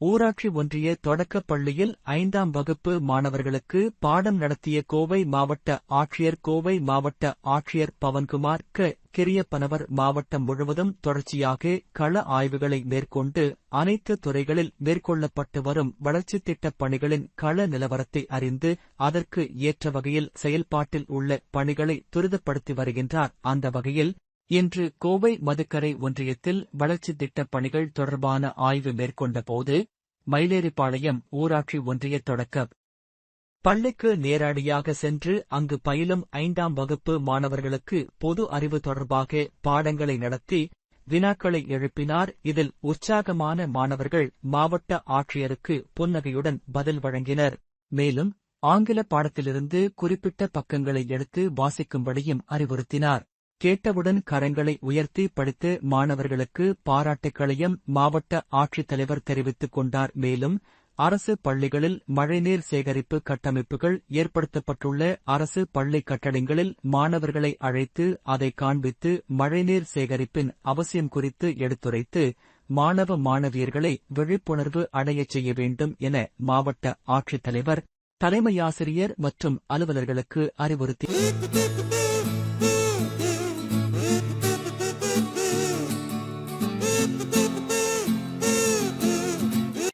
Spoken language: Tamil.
ஊராட்சி ஒன்றிய தொடக்கப் பள்ளியில் ஐந்தாம் வகுப்பு மாணவர்களுக்கு பாடம் நடத்திய கோவை மாவட்ட ஆட்சியர் கோவை மாவட்ட ஆட்சியர் பவன்குமார் க. கிரியப்பனவர் மாவட்டம் முழுவதும் தொடர்ச்சியாக கள ஆய்வுகளை மேற்கொண்டு அனைத்து துறைகளில் மேற்கொள்ளப்பட்டு வரும் வளர்ச்சித் திட்டப் பணிகளின் கள நிலவரத்தை அறிந்து அதற்கு ஏற்ற வகையில் செயல்பாட்டில் உள்ள பணிகளை துரிதப்படுத்தி வருகின்றார். அந்த வகையில் இன்று கோவை மதுக்கரை ஒன்றியத்தில் வளர்ச்சித் திட்டப் பணிகள் தொடர்பான ஆய்வு மேற்கொண்டபோது மயிலேறிப்பாளையம் ஊராட்சி ஒன்றிய தொடக்க பள்ளிக்கு நேரடியாக சென்று அங்கு பயிலும் ஐந்தாம் வகுப்பு மாணவர்களுக்கு பொது அறிவு தொடர்பாக பாடங்களை நடத்தி வினாக்களை எழுப்பினார். இதில் உற்சாகமான மாணவர்கள் மாவட்ட ஆட்சியருக்கு புன்னகையுடன் பதில் வழங்கினர். மேலும் ஆங்கில பாடத்திலிருந்து குறிப்பிட்ட பக்கங்களை எடுத்து வாசிக்கும்படியும் அறிவுறுத்தினார். கேட்டவுடன் கரங்களை உயர்த்தி படித்து மாணவர்களுக்கு பாராட்டுக்களையும் மாவட்ட ஆட்சித்தலைவர் தெரிவித்துக் கொண்டார். மேலும் அரசு பள்ளிகளில் மழைநீர் சேகரிப்பு கட்டமைப்புகள் ஏற்படுத்தப்பட்டுள்ள அரசு பள்ளி கட்டடங்களில் மாணவர்களை அழைத்து அதை காண்பித்து மழைநீர் சேகரிப்பின் அவசியம் குறித்து எடுத்துரைத்து மாணவ மாணவியர்களை விழிப்புணர்வு அடையச் செய்ய வேண்டும் என மாவட்ட ஆட்சித்தலைவர் தலைமையாசிரியர் மற்றும் அலுவலர்களுக்கு அறிவுறுத்தி